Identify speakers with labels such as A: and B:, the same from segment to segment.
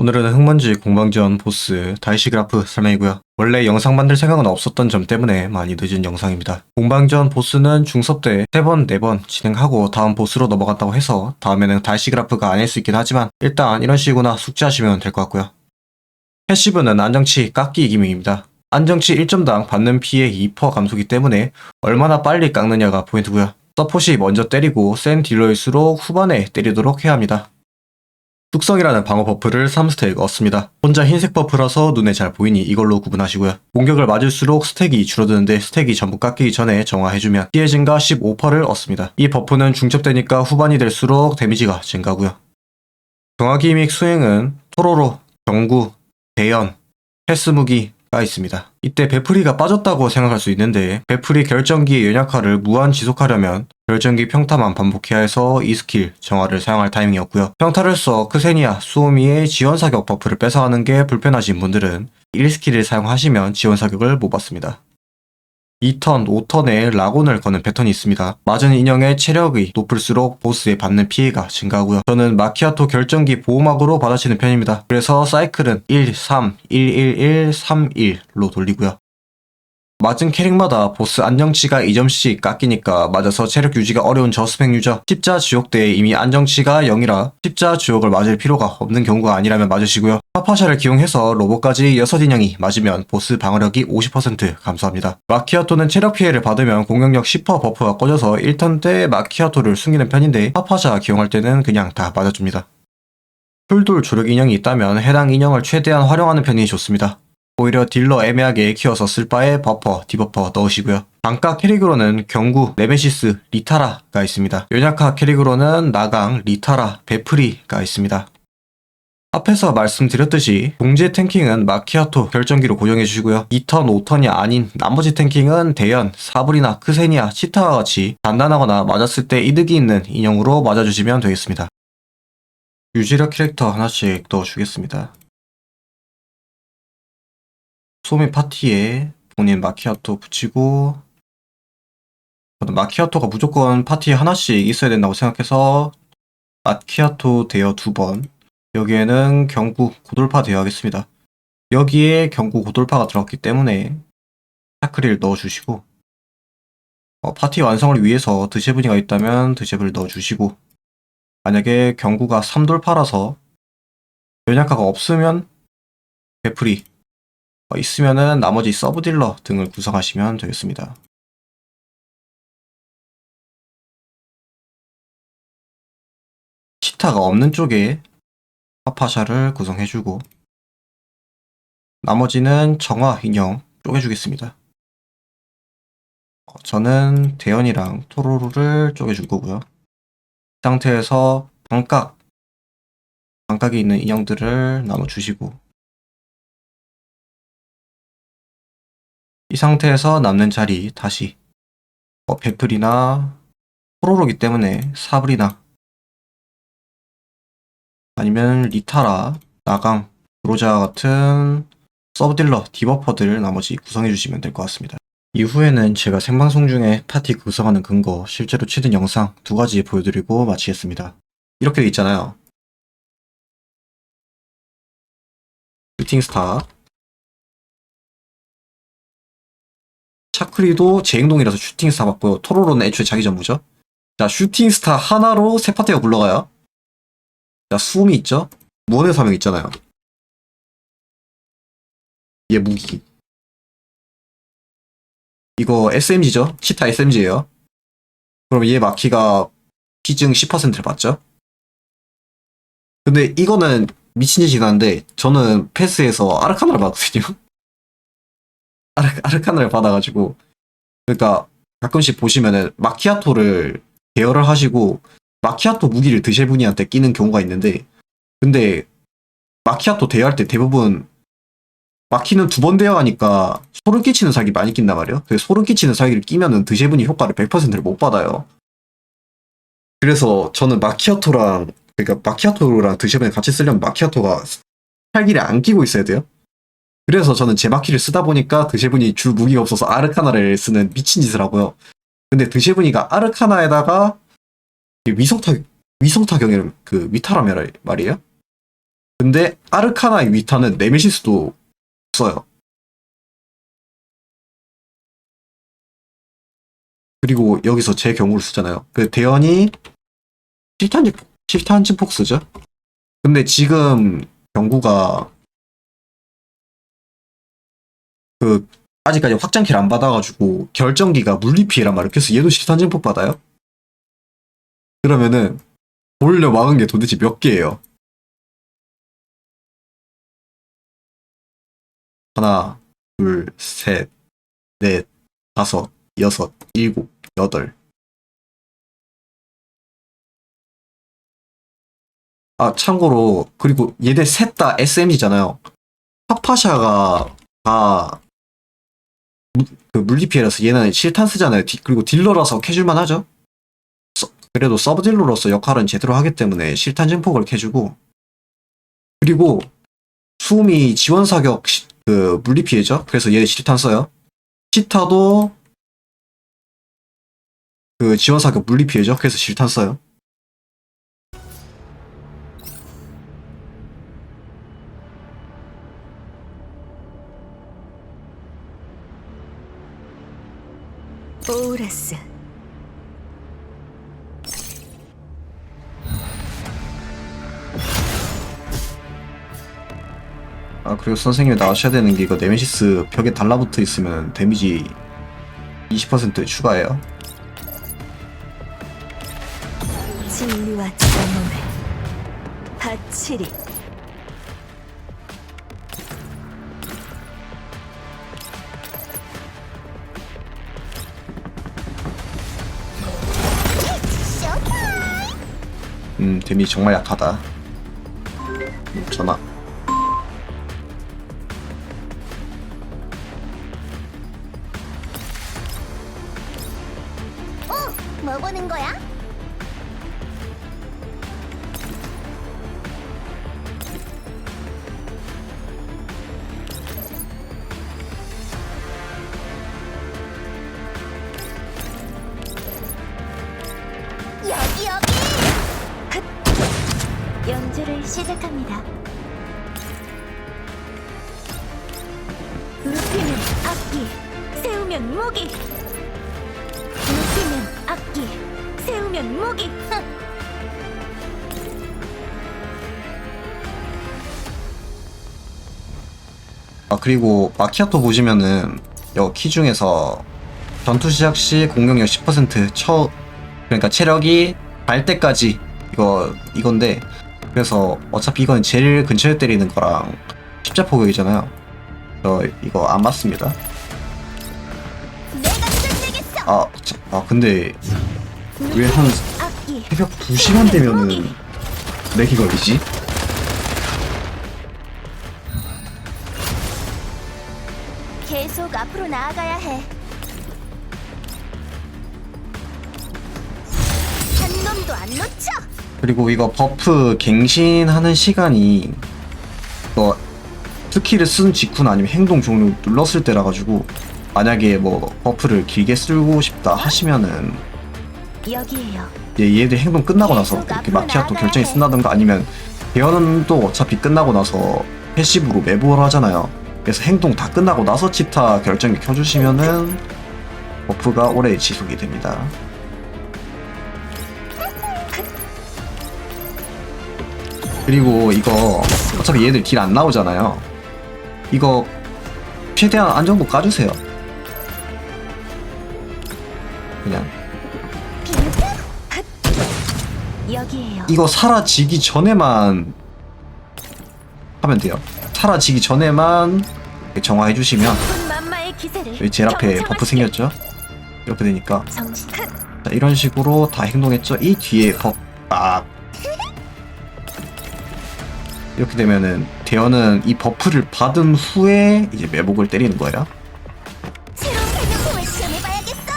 A: 오늘은 흑먼지 공방전 보스 다이시그라프 설명이고요. 원래 영상 만들 생각은 없었던 점 때문에 많이 늦은 영상입니다. 공방전 보스는 중섭 때 3번, 4번 진행하고 다음 보스로 넘어갔다고 해서 다음에는 다이시그라프가 아닐 수 있긴 하지만 일단 이런 식이구나 숙지하시면 될 것 같고요. 패시브는 안정치 깎기 기믹입니다. 안정치 1점당 받는 피해 2% 감소기 때문에 얼마나 빨리 깎느냐가 포인트고요. 서폿이 먼저 때리고 센 딜러일수록 후반에 때리도록 해야 합니다. 숙성이라는 방어 버프를 3스택 얻습니다. 혼자 흰색 버프라서 눈에 잘 보이니 이걸로 구분하시고요. 공격을 맞을수록 스택이 줄어드는데 스택이 전부 깎이기 전에 정화해주면 피해 증가 15%를 얻습니다. 이 버프는 중첩되니까 후반이 될수록 데미지가 증가고요. 정화 기 믹 수행은 토로로, 경구, 대연, 패스 무기 가 있습니다. 이때 베프리가 빠졌다고 생각할 수 있는데 베프리 결정기의 연약화를 무한 지속하려면 결정기 평타만 반복해야 해서 이 스킬 정화를 사용할 타이밍이었고요. 평타를 써 크세니아, 수오미의 지원 사격 버프를 뺏어가는 게 불편하신 분들은 1스킬을 사용하시면 지원 사격을 못 받습니다. 2턴, 5턴에 라곤을 거는 패턴이 있습니다. 맞은 인형의 체력이 높을수록 보스에 받는 피해가 증가하고요. 저는 마키아토 결정기 보호막으로 받아치는 편입니다. 그래서 사이클은 1, 3, 1, 1, 1, 3, 1로 돌리고요. 맞은 캐릭마다 보스 안정치가 2점씩 깎이니까 맞아서 체력 유지가 어려운 저스펙 유저 십자 지옥 때 이미 안정치가 0이라 십자 지옥을 맞을 필요가 없는 경우가 아니라면 맞으시고요. 파파샤를 기용해서 로봇까지 6인형이 맞으면 보스 방어력이 50% 감소합니다. 마키아토는 체력 피해를 받으면 공격력 10% 버프가 꺼져서 1턴 때 마키아토를 숨기는 편인데 파파샤 기용할 때는 그냥 다 맞아줍니다. 풀돌 조력 인형이 있다면 해당 인형을 최대한 활용하는 편이 좋습니다 오히려 딜러 애매하게 키워서 쓸 바에 버퍼, 디버퍼 넣으시고요. 단가 캐릭으로는 경구, 네메시스, 리타라가 있습니다. 연약화 캐릭으로는 나강, 리타라, 베프리가 있습니다. 앞에서 말씀드렸듯이 동제 탱킹은 마키아토 결정기로 고정해 주시고요. 2턴, 5턴이 아닌 나머지 탱킹은 대연, 사브리나, 크세니아, 치타와 같이 단단하거나 맞았을 때 이득이 있는 인형으로 맞아주시면 되겠습니다. 유지력 캐릭터 하나씩 넣어주겠습니다. 소미 파티에 본인 마키아토 붙이고 마키아토가 무조건 파티에 하나씩 있어야 된다고 생각해서 마키아토 대여 두 번 여기에는 경구 고돌파 대여하겠습니다. 여기에 경구 고돌파가 들어갔기 때문에 타크릴 넣어주시고 어, 파티 완성을 위해서 드셰브니가 있다면 드셰브를 넣어주시고 만약에 경구가 3돌파라서 연약화가 없으면 베프리 어, 있으면은 나머지 서브 딜러 등을 구성하시면 되겠습니다. 치타가 없는 쪽에 파파샤를 구성해주고 나머지는 정화 인형 쪼개주겠습니다. 어, 저는 대연이랑 토로로를 쪼개줄 거고요. 이 상태에서 반각 반각이 있는 인형들을 나눠주시고 이 상태에서 남는 자리 다시 어, 베플이나 포로로기 때문에 사브리나 아니면 리타라, 나강, 브로자 같은 서브딜러, 디버퍼들 나머지 구성해 주시면 될 것 같습니다. 이후에는 제가 생방송 중에 파티 구성하는 근거 실제로 치는 영상 두 가지 보여드리고 마치겠습니다. 이렇게 돼 있잖아요. 슈팅스타 차크리도 제 행동이라서 슈팅스타 맞고요. 토로로는 애초에 자기 전무죠. 자, 슈팅스타 하나로 세 파티가 굴러가요. 자, 수음이 있죠? 무언의 사명 있잖아요. 얘 무기. 이거 SMG죠? 치타 SMG예요. 그럼 얘 마키가 피증 10%를 받죠? 근데 이거는 미친 짓이긴 한데 저는 패스에서 아르카나를 받거든요. 아르, 아르카나를 받아가지고 그러니까 가끔씩 보시면은 마키아토를 대여를 하시고 마키아토 무기를 드실 분이한테 끼는 경우가 있는데 근데 마키아토 대여할 때 대부분 마키는 두 번 대여하니까 소름 끼치는 사기 많이 낀단 말이에요. 그 소름 끼치는 사기를 끼면은 드실 분이 효과를 100%를 못 받아요. 그래서 저는 마키아토랑 그러니까 마키아토랑 드셔분이 같이 쓰려면 마키아토가 살기를 안 끼고 있어야 돼요. 그래서 저는 제마키를 쓰다 보니까 드셰분이 줄 무기가 없어서 아르카나를 쓰는 미친 짓을 하고요. 근데 드셰분이가 아르카나에다가 위성타 위성타경을 그 위타라메 말이에요. 근데 아르카나의 위타는 네메시스도 써요. 그리고 여기서 제 경우를 쓰잖아요. 그 대현이 실탄지 실탄지 폭스죠. 근데 지금 경구가 그 아직까지 확장키를 안 받아가지고 결정기가 물리피해란 말이에요. 그래서 얘도 실탄진 폭 받아요. 그러면은 돌려 막은 게 도대체 몇 개예요? 하나, 둘, 셋, 넷, 다섯, 여섯, 일곱, 여덟. 아, 참고로, 그리고 얘네 셋 다 SMG잖아요. 파파샤가 다, 무- 그 물리피해라서 얘는 실탄 쓰잖아요. 디- 그리고 딜러라서 캐줄만 하죠. 서- 그래도 서브 딜러로서 역할은 제대로 하기 때문에 실탄 증폭을 캐주고, 그리고 수음이 지원 사격 시- 그 물리피해죠. 그래서 얘 실탄 써요. 치타도 그 지원 사격 물리피해죠. 그래서 실탄 써요.
B: 오우라스
A: 아 그리고 선생님이 나와셔야 되는 게 이거 네메시스 벽에 달라붙어 있으면 데미지 20% 추가해요.
B: 진리와 정음을 바치리
A: 데미지 정말 약하다. 음, 전화.
C: 연주를 시작합니다. 눕히면 악기, 세우면 무기. 눕히면 악기, 세우면 무기.
A: 아 그리고 마키아토 보시면은 여 키 중에서 전투 시작 시 공격력 10%처 그러니까 체력이 달 때까지 이거 이건데 그래서 어차피 이건 제일 근처에 때리는 거랑 십자 포격이잖아요. 저 이거 안 맞습니다. 아, 자, 아 근데 왜 한 새벽 2시간 되면은 렉이 걸리지?
C: 계속 앞으로 나아가야 해. 한 놈도 안 놓쳐.
A: 그리고 이거 버프 갱신하는 시간이 이거 스킬을 쓴 직후나 아니면 행동 종료 눌렀을 때라 가지고 만약에 뭐 버프를 길게 쓰고 싶다 하시면은
C: 여기에요.
A: 얘 얘들 행동 끝나고 나서 이렇게 마키아토 결정이 쓴다든가 아니면 대현도 어차피 끝나고 나서 패시브로 매부를 하잖아요. 그래서 행동 다 끝나고 나서 치타 결정기 켜주시면은 버프가 오래 지속이 됩니다. 그리고 이거 어차피 얘들 딜 안 나오잖아요. 이거 최대한 안정도 까주세요. 그냥. 이거 사라지기 전에만 하면 돼요. 사라지기 전에만 정화해 주시면 여기 제일 앞에 버프. 생겼죠? 이렇게 되니까. 자, 이런 식으로 다 행동했죠? 이 뒤에 버프 딱 이렇게 되면은 대현은 이 버프를 받은 후에 이제 매복을 때리는
C: 시험해봐야겠어.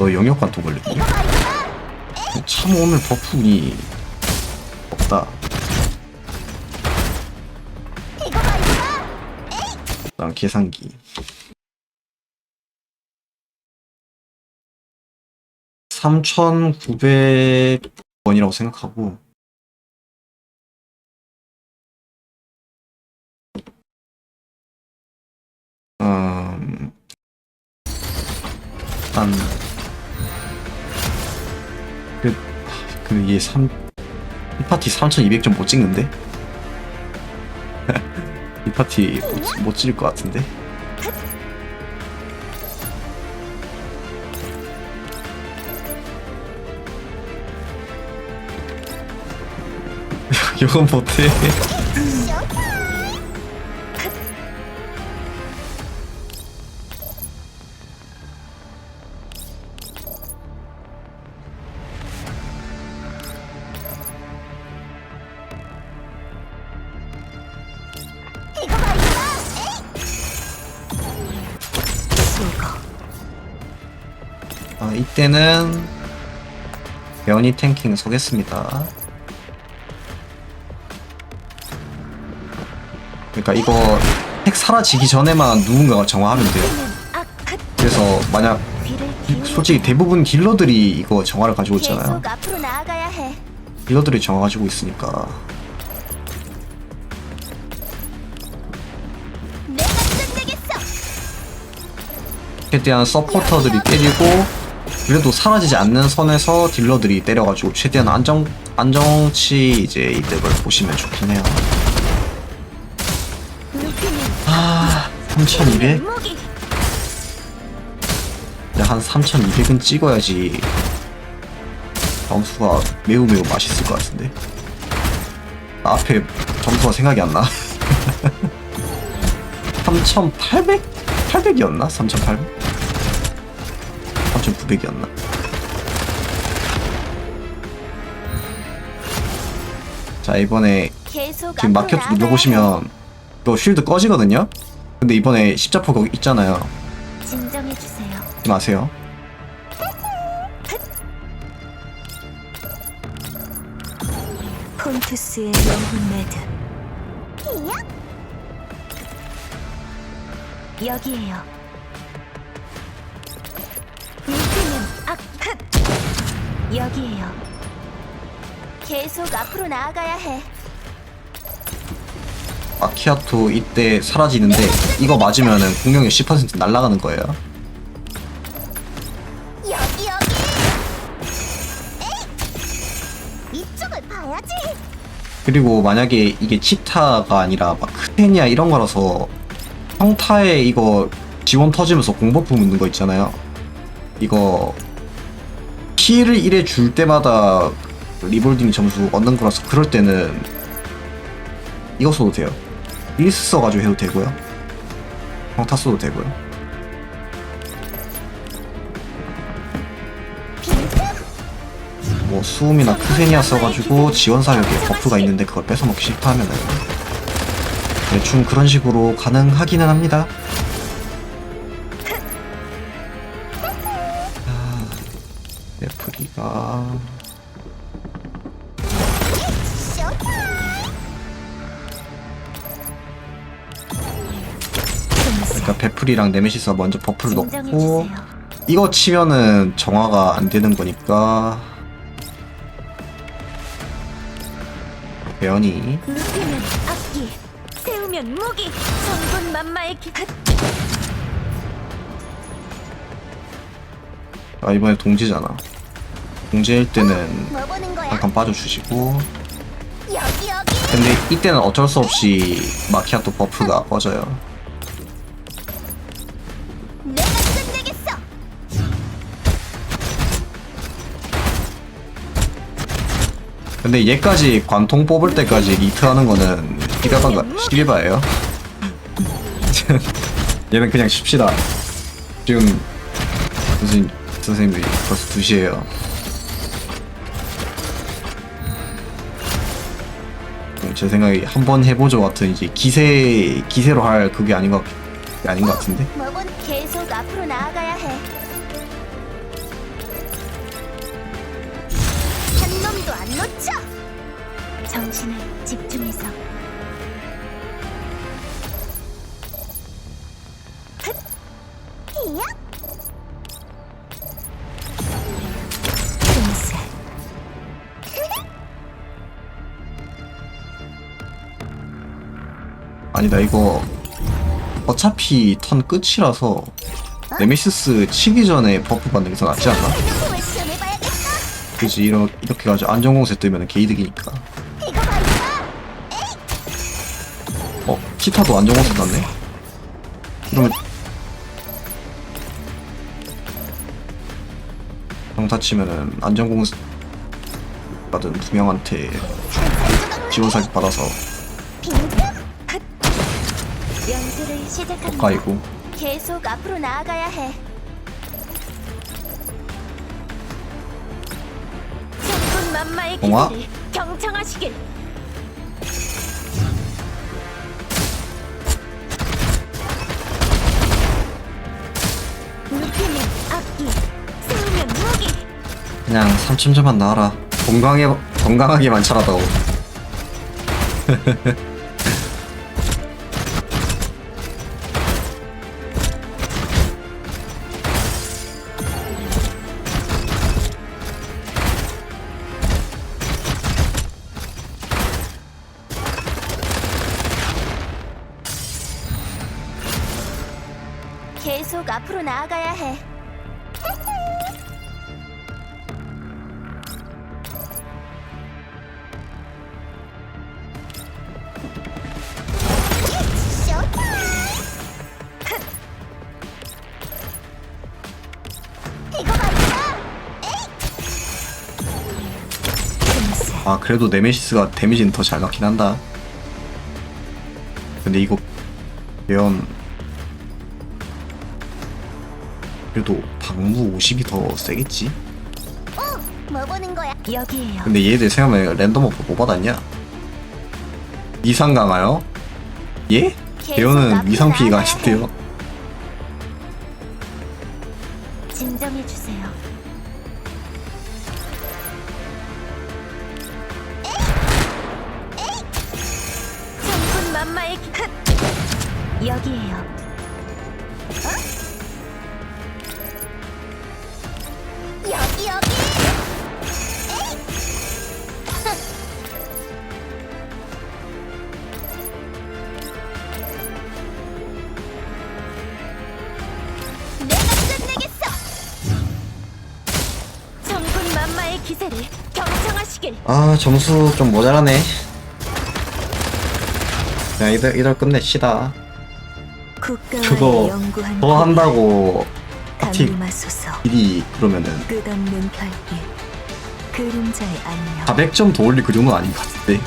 A: 너 영역 관통 걸렸니? 참 오늘 버프운이 없다. 난 계산기. 3,900원이라고 생각하고 일단 그, 그 이게 3, 이 파티 3200점 못 찍는데? 이 파티 못, 못 찍을 것 같은데? 이건 못해. 이때는 연이 탱킹 서겠습니다. 그러니까 이거 핵 사라지기 전에만 누군가가 정화하면 돼요.
C: 아
A: 그래서 만약. 솔직히 대부분 딜러들이 이거 정화를 가지고 있잖아요. 딜러들이 정화 가지고 있으니까 최대한 서포터들이 때리고 그래도 사라지지 않는 선에서 딜러들이 때려가지고 최대한 안정 안정치 이제 이득을 보시면 좋긴 해요. 아 3,200?
C: 무기
A: 한 3,200은 찍어야지 점수가 매우 매우 맛있을 것 같은데 아, 앞에 점수가 생각이 안 나. 3,800? 800이었나? 3,800? 3,900이었나? 자 이번에 지금 마켓 눌러보시면 또 쉴드 꺼지거든요? 근데 이번에 십자포 거기 있잖아요
C: 해. 진정해 주세요
A: 하지 마세요
B: 폰투스의 영혼 매듭. 여기에요. 여기에요.
C: 계속 앞으로 나아가야 해
A: 마키아토 이때 사라지는데 이거 맞으면은 공격력 10% 날아가는 거예요.
C: 여기 여기 에이 이쪽을 봐야지
A: 그리고 만약에 이게 치타가 아니라 막 크테니아 이런 거라서 평타에 이거 지원 터지면서 공버프 묻는 거 있잖아요. 이거 피해를 1에 줄 때마다 리볼딩 점수 얻는 거라서 그럴 때는 이거 써도 돼요. 일스 써가지고 해도 되고요. 평타 써도 되고요. 뭐 수음이나 크세니아 써가지고 지원 사격에 버프가 있는데 그걸 뺏어먹기 싫다 하면은 대충 그런 식으로 가능하기는 합니다.
B: 금세.
A: 그러니까 베프리랑 네메시스가 먼저 버프를 넣고. 이거 치면은 정화가 안 되는 거니까 배연이
C: 눕히면 악기 세우면 무기 천군 만마의 기
A: 아 이번에 동지잖아. 동지일 때는
C: 뭐
A: 잠깐 빠져주시고 근데 이때는 어쩔 수 없이 마키아토 버프가 꺼져요. 근데 얘까지 관통 뽑을 때까지 리트하는 거는 시가바가 시리바예요. 얘는 그냥 쉽시다. 지금 무슨 선생님이 벌써 2시에요. 제 생각에 한 번 해보죠 같은 이제 기세 기세로 할 그게 아닌 것 아닌 것 같은데.
C: 뭐본 계속 앞으로 나아가야 해. 한 놈도 안 놓쳐.
B: 정신을 집중해서.
A: 아니다 이거 어차피 턴 끝이라서 네메시스 치기 전에 버프 받는 게 더 낫지 않나? 그지 이렇게, 이렇게 가지고 안전공세 뜨면 개이득이니까. 어? 치타도 안전공세 땄네? 그러면 병타 치면은 안전공세 받은 두 명한테 지원 사격 받아서 가이고
C: 계속 앞으로 나아가야 해. 천군 만마의
A: 동화?
C: 기세를 경청하시길. 눕히면 악기, 세우면 무기.
A: 그냥 3층점만 나와라 건강해 건강하게만 차라다오
C: 나아가야 해.
A: 아 그래도 네메시스가 데미지는 더 잘 맞긴 한다 근데 이거 매연 그래도 방무 50이 더 세겠지?
C: 뭐 보는 거야?
B: 여기에요.
A: 근데 얘들 생각하면 랜덤 오프 뭐 받았냐? 이상 강화요? 예?
C: 앞으로
A: 이상 피해가 아쉽대요
C: 진정해 주세요. 만마의 기-!
B: 여기에요.
A: 아 점수 좀 모자라네. 야 이들 이들 끝내시다. 그거 더 한다고 파티 일이 그러면은.
B: 끝없는 별빛 그림자의 안녕.
A: 400점 더 올릴 그 정도는 아닌 것 같은데